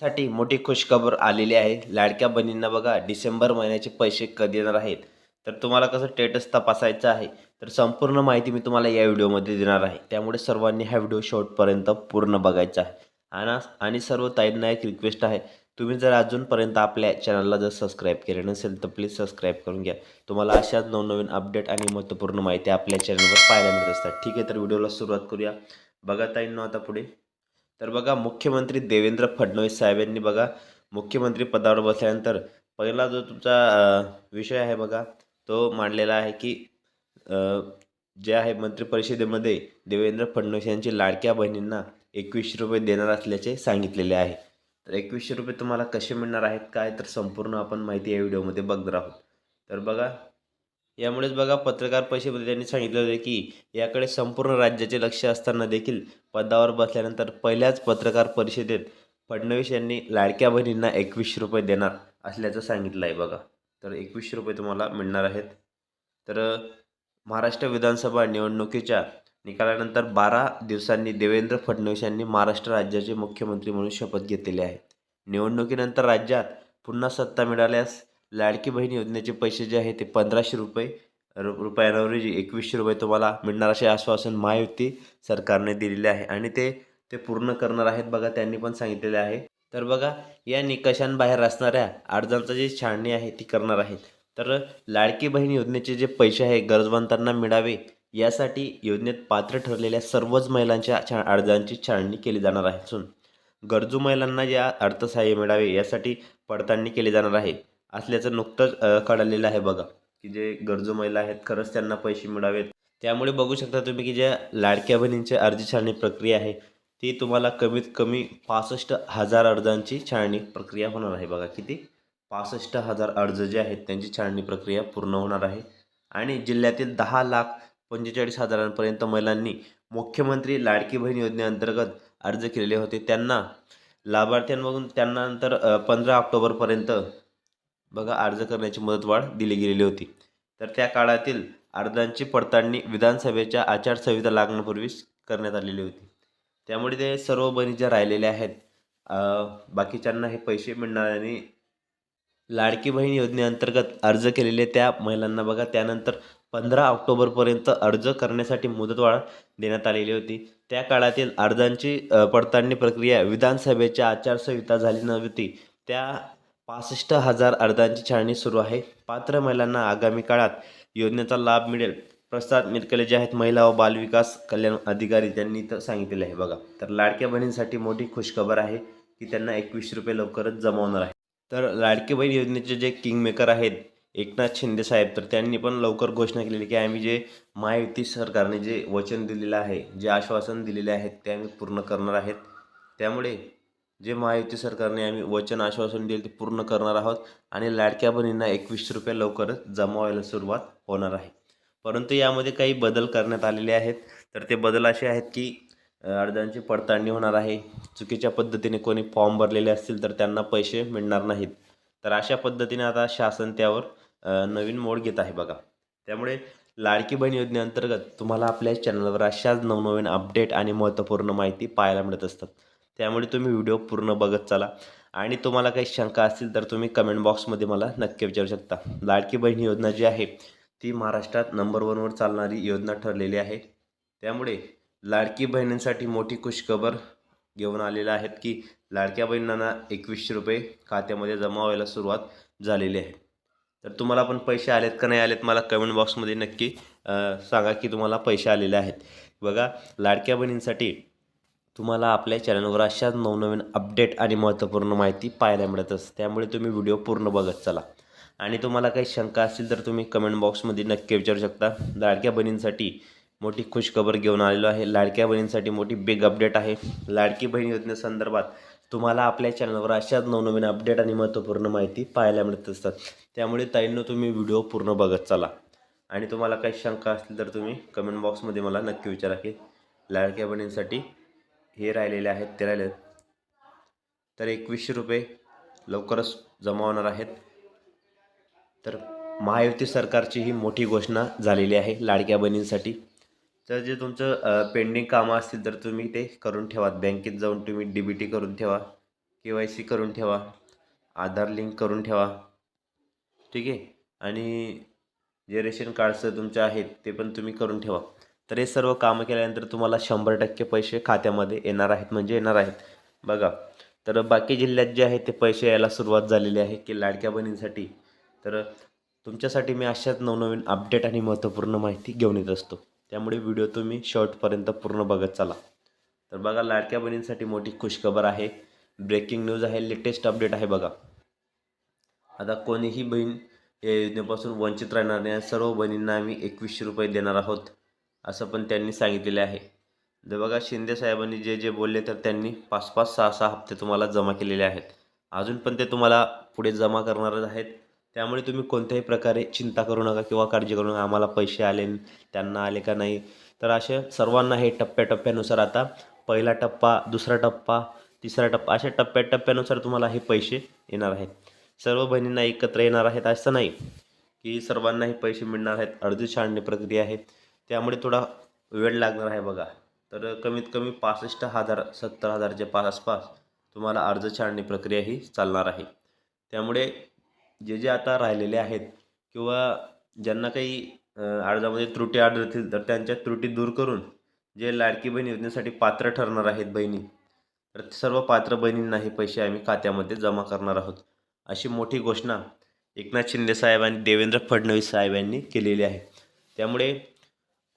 साठी मोठी खुशखबर आलेली आहे. लाडक्या बहिणींना बघा डिसेंबर महिन्याचे पैसे कधी येणार आहेत? तर तुम्हाला कसं स्टेटस तपासायचं आहे? तर संपूर्ण माहिती मी तुम्हाला या व्हिडिओमध्ये देणार आहे. त्यामुळे सर्वांनी हा व्हिडिओ शॉर्टपर्यंत पूर्ण बघायचा आहे. आणि आणि सर्व ताईंना एक रिक्वेस्ट आहे. तुम्ही जर अजूनपर्यंत आपल्या चॅनलला जर सबस्क्राईब केले नसेल तर प्लीज सबस्क्राईब करून घ्या. तुम्हाला अशाच नवनवीन अपडेट आणि महत्त्वपूर्ण माहिती आपल्या चॅनलवर पाहायला मिळत असतात. ठीक आहे तर व्हिडिओला सुरुवात करूया. बघा ताईंना आता पुढे. तर बघा मुख्यमंत्री देवेंद्र फडणवीस साहेबांनी बघा मुख्यमंत्री पदावर बसल्यानंतर पहिला जो तुमचा विषय आहे बघा तो मांडलेला आहे की जे आहे मंत्रिपरिषदेमध्ये देवेंद्र फडणवीस यांची लाडक्या बहिणींना एकवीसशे रुपये देणार असल्याचे सांगितलेले आहे. तर एकवीसशे रुपये तुम्हाला कसे मिळणार आहेत काय तर संपूर्ण आपण माहिती या व्हिडिओमध्ये बघणार आहोत. तर बघा यामुळेच बघा पत्रकार परिषदेमध्ये त्यांनी सांगितलं होते की याकडे संपूर्ण राज्याचे लक्ष असताना देखील पदावर बसल्यानंतर पहिल्याच पत्रकार परिषदेत फडणवीस यांनी लाडक्या बहिणींना एकवीसशे रुपये देणार असल्याचं सांगितलं आहे बघा. तर एकवीसशे रुपये तुम्हाला मिळणार आहेत. तर महाराष्ट्र विधानसभा निवडणुकीच्या निकालानंतर बारा दिवसांनी देवेंद्र फडणवीस यांनी महाराष्ट्र राज्याचे मुख्यमंत्री म्हणून शपथ घेतलेली आहे. निवडणुकीनंतर राज्यात पुन्हा सत्ता मिळाल्यास लाडकी बहीण योजनेचे पैसे जे आहे ते पंधराशे रुपये रु रुपयांऐवजी एकवीसशे रुपये तुम्हाला मिळणार असे आश्वासन महायुती सरकारने दिलेले आहे आणि ते ते पूर्ण करणार आहेत बघा त्यांनी पण सांगितलेले आहे. तर बघा या निकषांबाहेर असणाऱ्या अर्जांचं जी छाननी आहे ती करणार आहेत. तर लाडकी बहीण योजनेचे जे पैसे आहे गरजवंतांना मिळावे यासाठी योजनेत पात्र ठरलेल्या सर्वच महिलांच्या छा अर्जांची छाननी केली जाणार आहे. असून गरजू महिलांना या अर्थसहाय्य मिळावे यासाठी पडताळणी केली जाणार आहे. असल्याचं नुकतंच कळलेलं कळालेलं आहे बघा. की जे गरजू महिला आहेत खरंच त्यांना पैसे मिळावेत. त्यामुळे बघू शकता तुम्ही की ज्या लाडक्या बहिणींची अर्ज छाळणी प्रक्रिया आहे ती तुम्हाला कमीत कमी पासष्ट हजार अर्जांची छाळणी प्रक्रिया होणार आहे बघा. किती? पासष्ट हजार अर्ज जे आहेत त्यांची छाळणी प्रक्रिया पूर्ण होणार आहे. आणि जिल्ह्यातील दहा लाख पंचेचाळीस हजारांपर्यंत महिलांनी मुख्यमंत्री लाडकी बहीण योजनेअंतर्गत अर्ज केलेले होते. त्यांना लाभार्थ्यांमधून त्यांना नंतर पंधरा ऑक्टोबरपर्यंत बघा अर्ज करण्याची मुदतवाढ दिली गेलेली होती. तर त्या काळातील अर्जांची पडताळणी विधानसभेच्या आचारसंहिता लागण्यापूर्वीच करण्यात आलेली होती. त्यामुळे ते सर्व बनी ज्या राहिलेल्या आहेत बाकीच्यांना हे पैसे मिळणार आणि लाडकी बहीण योजनेअंतर्गत अर्ज केलेले त्या महिलांना बघा त्यानंतर पंधरा ऑक्टोबरपर्यंत अर्ज करण्यासाठी मुदतवाढ देण्यात आलेली होती. त्या काळातील अर्जांची पडताळणी प्रक्रिया विधानसभेच्या आचारसंहिता झाली नव्हती. त्या पासष्ट हजार अर्जांची छाननी सुरू आहे. पात्र महिलांना आगामी काळात योजनेचा लाभ मिळेल. प्रसाद मिरकले जे आहेत महिला व बालविकास कल्याण अधिकारी त्यांनी तर सांगितलेले आहे बघा. तर लाडक्या बहिणींसाठी मोठी खुशखबर आहे की त्यांना एकवीस रुपये लवकरच जमावणार आहे. तर लाडकी बहीण योजनेचे जे किंग मेकर आहेत एकनाथ शिंदे साहेब तर त्यांनी पण लवकर घोषणा केलेली की आम्ही जे महायुती सरकारने जे वचन दिलेलं आहे जे आश्वासन दिलेले आहेत ते आम्ही पूर्ण करणार आहेत. त्यामुळे जे महायुती सरकारने आम्ही वचन आश्वासन दिले ते पूर्ण करणार आहोत आणि लाडक्या बहिणींना एकवीसशे रुपये लवकरच जमा व्हायला सुरुवात होणार आहे. परंतु यामध्ये काही बदल करण्यात आलेले आहेत. तर ते बदल असे आहेत की अर्जांची पडताळणी होणार आहे. चुकीच्या पद्धतीने कोणी फॉर्म भरलेले असतील तर त्यांना पैसे मिळणार नाहीत. तर अशा पद्धतीने आता शासन त्यावर नवीन मोड घेत आहे बघा. त्यामुळे लाडकी बहीण योजनेअंतर्गत तुम्हाला आपल्या चॅनलवर अशाच नवनवीन अपडेट आणि महत्त्वपूर्ण माहिती पाहायला मिळत असतात. त्यामुळे तुम्ही व्हिडिओ पूर्ण बघत चला. आणि तुम्हाला काही शंका असतील तर तुम्ही कमेंट बॉक्समध्ये मला नक्की विचारू शकता. लाडकी बहीण योजना जी आहे ती महाराष्ट्रात नंबर वनवर चालणारी योजना ठरलेली आहे. त्यामुळे लाडकी बहिणींसाठी मोठी खुशखबर घेऊन आलेल्या आहेत की लाडक्या बहिणींना एकवीसशे रुपये खात्यामध्ये जमा व्हायला सुरुवात झालेली आहे. तर तुम्हाला पण पैसे आलेत का नाही आलेत मला कमेंट बॉक्समध्ये नक्की सांगा की तुम्हाला पैसे आलेले आहेत. बघा लाडक्या बहिणींसाठी तुम्हाला आपल्या चॅनलवर अशाच नवनवीन अपडेट आणि महत्त्वपूर्ण माहिती पाहायला मिळत असते. त्यामुळे तुम्ही व्हिडिओ पूर्ण बघत चला. आणि तुम्हाला काही शंका असतील तर तुम्ही कमेंट बॉक्समध्ये नक्की विचारू शकता. लाडक्या बहिणींसाठी मोठी खुशखबर घेऊन आलेलो आहे. लाडक्या बहिणींसाठी मोठी बिग अपडेट आहे. लाडकी बहीण योजनेसंदर्भात तुम्हाला आपल्या चॅनलवर अशाच नवनवीन अपडेट आणि महत्त्वपूर्ण माहिती पाहायला मिळत असतात. त्यामुळे ताईंनो तुम्ही व्हिडिओ पूर्ण बघत चला. आणि तुम्हाला काही शंका असतील तर तुम्ही कमेंट बॉक्समध्ये मला नक्की विचारा की लाडक्या बहिणींसाठी हे राहिलेले आहेत ते राहिले तर एकवीसशे रुपये लवकरच जमा होणार आहेत. तर महायुती सरकारची ही मोठी घोषणा झालेली आहे लाडक्या बहिणींसाठी. तर जे तुमचं पेंडिंग कामं असतील तर तुम्ही ते करून ठेवा. बँकेत जाऊन तुम्ही डी बी टी करून ठेवा के वाय सी करून ठेवा आधार लिंक करून ठेवा. ठीक आहे? आणि जे रेशन कार्डचं तुमच्या आहेत ते पण तुम्ही करून ठेवा. तर हे सर्व कामं केल्यानंतर तुम्हाला शंभर टक्के पैसे खात्यामध्ये येणार आहेत म्हणजे येणार आहेत. बघा तर बाकी जिल्ह्यात जे आहे ते पैसे यायला सुरुवात झालेली आहे की लाडक्या बहिणींसाठी. तर तुमच्यासाठी मी अशाच नवनवीन अपडेट आणि महत्त्वपूर्ण माहिती घेऊन येत असतो. त्यामुळे व्हिडिओ तुम्ही शॉर्टपर्यंत पूर्ण बघत चला. तर बघा लाडक्या बहिणींसाठी मोठी खुशखबर आहे. ब्रेकिंग न्यूज आहे लेटेस्ट अपडेट आहे बघा. आता कोणीही बहीण या योजनेपासून वंचित राहणार नाही सर्व बहिणींना आम्ही एकवीसशे रुपये देणार आहोत. असं पण त्यांनी सांगितलेलं आहे. जर बघा शिंदे साहेबांनी जे जे बोलले तर त्यांनी पाच पाच सहा सहा हप्ते तुम्हाला जमा केलेले आहेत. अजून पण ते तुम्हाला पुढे जमा करणारच आहेत. त्यामुळे तुम्ही कोणत्याही प्रकारे चिंता करू नका किंवा काळजी करू नका. आम्हाला पैसे आले त्यांना आले का नाही? तर असे सर्वांना हे टप्प्याटप्प्यानुसार आता पहिला टप्पा दुसरा टप्पा तिसरा टप्पा अशा टप्प्याटप्प्यानुसार तुम्हाला हे पैसे येणार आहेत. सर्व बहिणींना एकत्र येणार आहेत असं नाही की सर्वांना हे पैसे मिळणार आहेत. अर्धी छाणणी प्रक्रिया आहे. त्यामुळे थोडा वेळ लागणार आहे बघा. तर कमीत कमी पासष्ट हजार सत्तर हजारच्या पास आसपास तुम्हाला अर्ज छाडणी प्रक्रिया ही चालणार आहे. त्यामुळे जे जे आता राहिलेले आहेत किंवा ज्यांना काही अर्जामध्ये त्रुटी आढळतील तर त्यांच्या त्रुटी दूर करून जे लाडकी बहीण योजनेसाठी पात्र ठरणार आहेत बहिणी तर सर्व पात्र बहिणींना हे पैसे आम्ही खात्यामध्ये जमा करणार आहोत. अशी मोठी घोषणा एकनाथ शिंदे साहेब आणि देवेंद्र फडणवीस साहेब यांनी केलेली आहे. त्यामुळे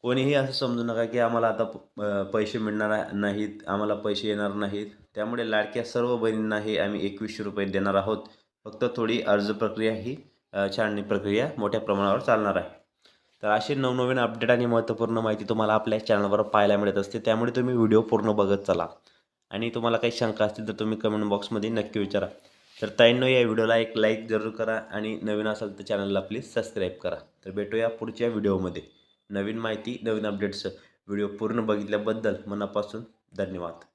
कोणीही असं समजू नका की आम्हाला आता प- पैसे मिळणार नाहीत आम्हाला पैसे येणार नाहीत. त्यामुळे लाडक्या सर्व बहिणींनाही आम्ही एकवीसशे रुपये देणार आहोत. फक्त थोडी अर्ज प्रक्रिया ही छाननी प्रक्रिया मोठ्या प्रमाणावर चालणार आहे. तर असे नवनवीन अपडेट आणि महत्त्वपूर्ण माहिती तुम्हाला आपल्या चॅनलवर पाहायला मिळत असते त्यामुळे तुम्ही व्हिडिओ पूर्ण बघत चला. आणि तुम्हाला काही शंका असतील तर तुम्ही कमेंट बॉक्समध्ये नक्की विचारा. तर ताईंनो या व्हिडिओला एक लाईक जरूर करा आणि नवीन असाल तर चॅनलला प्लीज सबस्क्राईब करा. तर भेटूया पुढच्या व्हिडिओमध्ये. नवीन माहिती नवीन अपडेट्स व्हिडिओ पूर्ण बघितल्याबद्दल मनापासून धन्यवाद.